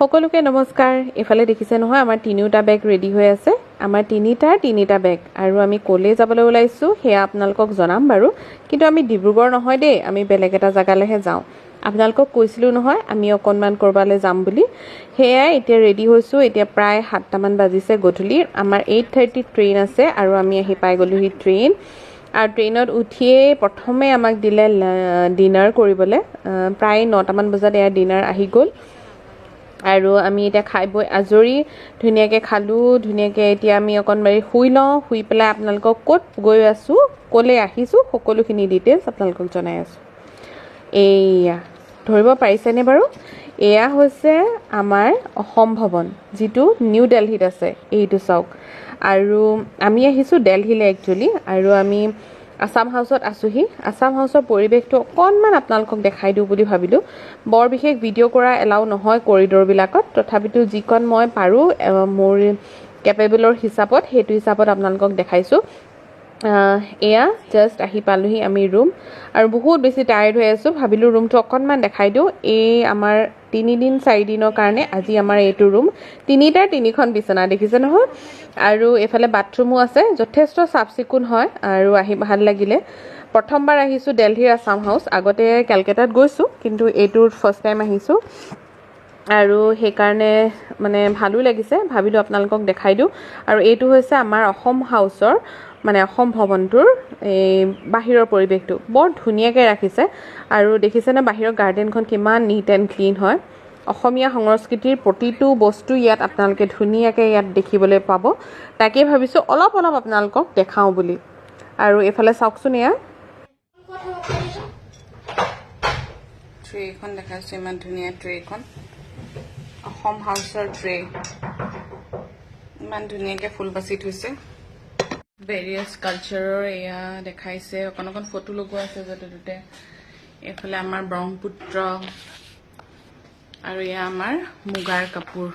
সকলোকে নমস্কাৰ। এইফালে দেখিছে নহয় আমাৰ তিনিওটা বেগ ৰেডি হৈ আছে। আমাৰ তিনিটাৰ তিনিটা বেগ আৰু আমি ক'লৈ যাবলৈ ওলাইছোঁ সেয়া আপোনালোকক জনাম বাৰু। কিন্তু আমি ডিব্ৰুগড় নহয় দেই আমি বেলেগ এটা জেগালৈহে যাওঁ। আপোনালোকক কৈছিলোঁ নহয় আমি অকণমান ক'ৰবালৈ যাম বুলি। সেয়াই এতিয়া ৰেডি হৈছোঁ। এতিয়া প্ৰায় সাতটামান বাজিছে গধূলি। আমাৰ এইট থাৰ্টিত ট্ৰেইন আছে আৰু আমি আহি পাই গ'লোহি ট্ৰেইন আৰু ট্ৰেইনত উঠিয়েই প্ৰথমে আমাক দিলে ডিনাৰ কৰিবলৈ। প্ৰায় নটামান বজাত এয়া ডিনাৰ আহি গ'ল। আৰু আমি এতিয়া খাই বৈ আজৰি ধুনীয়াকৈ খালোঁ ধুনীয়াকৈ এতিয়া আমি অকণমান শুই লওঁ শুই পেলাই আপোনালোকক ক'ত গৈ আছোঁ ক'লৈ আহিছোঁ সকলোখিনি ডিটেইলছ আপোনালোকক জনাই আছোঁ। এইয়া ধৰিব পাৰিছেনে বাৰু? এয়া হৈছে আমাৰ অসম ভৱন যিটো নিউ দেলহিত আছে এইটো চাওক। আৰু আমি আহিছোঁ দেলহিলৈ একচুৱেলি আৰু আমি আছাম হাউচত আছোঁহি। আছাম হাউচৰ পৰিৱেশটো অকণমান আপোনালোকক দেখাই দিওঁ বুলি ভাবিলোঁ। বৰ বিশেষ ভিডিঅ' কৰা এলাউ নহয় কৰিডৰবিলাকত। তথাপিতো যিকণ মই পাৰোঁ মোৰ কেপেবলৰ হিচাপত সেইটো হিচাপত আপোনালোকক দেখাইছোঁ। এয়া জাষ্ট আহি পালোহি আমি ৰুম আৰু বহুত বেছি টায়াৰ্ড হৈ আছোঁ ভাবিলোঁ ৰুমটো অকণমান দেখাই দিওঁ। এই আমাৰ তিনিদিন চাৰিদিনৰ কাৰণে আজি আমাৰ এইটো ৰুম তিনিটাৰ তিনিখন বিচনা দেখিছে নহয়? আৰু এইফালে বাথৰুমো আছে যথেষ্ট চাফ চিকুণ হয় আৰু আহি ভাল লাগিলে। প্ৰথমবাৰ আহিছোঁ দেলহিৰ আছাম হাউচ আগতে কেলকাতাত গৈছোঁ কিন্তু এইটোৰ ফাৰ্ষ্ট টাইম আহিছোঁ। আৰু সেইকাৰণে মানে ভালো লাগিছে। ভাবিলোঁ আপোনালোকক দেখাই দিওঁ। আৰু এইটো হৈছে আমাৰ অসম হাউচৰ মানে অসম ভৱনটোৰ এই বাহিৰৰ পৰিৱেশটো। বৰ ধুনীয়াকৈ ৰাখিছে। আৰু দেখিছেনে বাহিৰৰ গাৰ্ডেনখন কিমান নিট এণ্ড ক্লিন হয়। অসমীয়া সংস্কৃতিৰ প্ৰতিটো বস্তু ইয়াত আপোনালোকে ধুনীয়াকৈ ইয়াত দেখিবলৈ পাব। তাকেই ভাবিছোঁ অলপ অলপ আপোনালোকক দেখাওঁ বুলি। আৰু এইফালে চাওকচোন এয়া। ট্ৰেখন দেখাইছোঁ ইমান ধুনীয়া ট্ৰেখন অসম হাউচৰ ট্ৰে ইমান ধুনীয়াকৈ ফুল বাচি থৈছে। ভেৰিয়াছ কালচাৰৰ এয়া দেখাইছে। অকণ অকণ ফটো লগোৱা আছে য'তে ত'তে। এইফালে আমাৰ ব্ৰহ্মপুত্ৰ আৰু এয়া আমাৰ মুগাৰ কাপোৰ।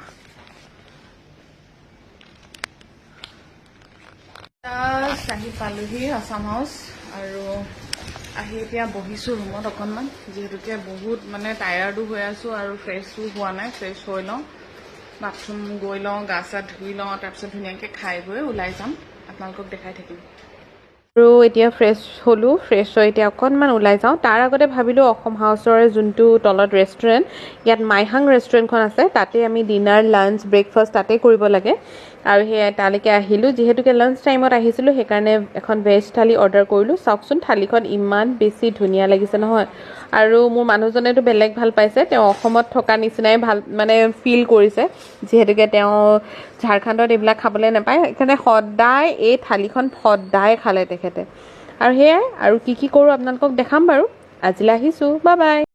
আহি পালোহি আছাম হাউচ আৰু আহি এতিয়া বহিছোঁ ৰুমত অকণমান। যিহেতুকে বহুত মানে টায়াৰ্ডো হৈ আছোঁ আৰু ফ্ৰেছো হোৱা নাই ফ্ৰেছ হৈ লওঁ। বাথৰুম গৈ লওঁ গা চা ধুই লওঁ তাৰপিছত ধুনীয়াকৈ খাই বৈ ওলাই যাম। আপোনালোকক দেখাই থাকিম। আৰু এতিয়া ফ্ৰেছ হ'লোঁ ফ্ৰেছ হৈ এতিয়া অকণমান ওলাই যাওঁ। তাৰ আগতে ভাবিলোঁ অসম হাউচৰে যোনটো তলত ৰেষ্টুৰেণ্ট ইয়াত মাইহাং ৰেষ্টুৰেণ্টখন আছে তাতে আমি ডিনাৰ লাঞ্চ ব্ৰেকফাষ্ট তাতে কৰিব লাগে। আৰু সেয়াই তালৈকে আহিলোঁ। যিহেতুকে লাঞ্চ টাইমত আহিছিলোঁ সেইকাৰণে এখন ভেজ থালি অৰ্ডাৰ কৰিলোঁ। চাওকচোন থালিখন ইমান বেছি ধুনীয়া লাগিছে নহয়। আৰু মোৰ মানুহজনেতো বেলেগ ভাল পাইছে। তেওঁ অসমত থকা নিচিনাই ভাল মানে ফিল কৰিছে। যিহেতুকে তেওঁ ঝাৰখণ্ডত এইবিলাক খাবলৈ নাপায়। সেইকাৰণে সদায় এই থালিখন সদায় খালে তেখেতে। আৰু সেয়াই আৰু কি কি কৰোঁ আপোনালোকক দেখাম বাৰু। আজিলৈ আহিছোঁ। Bye bye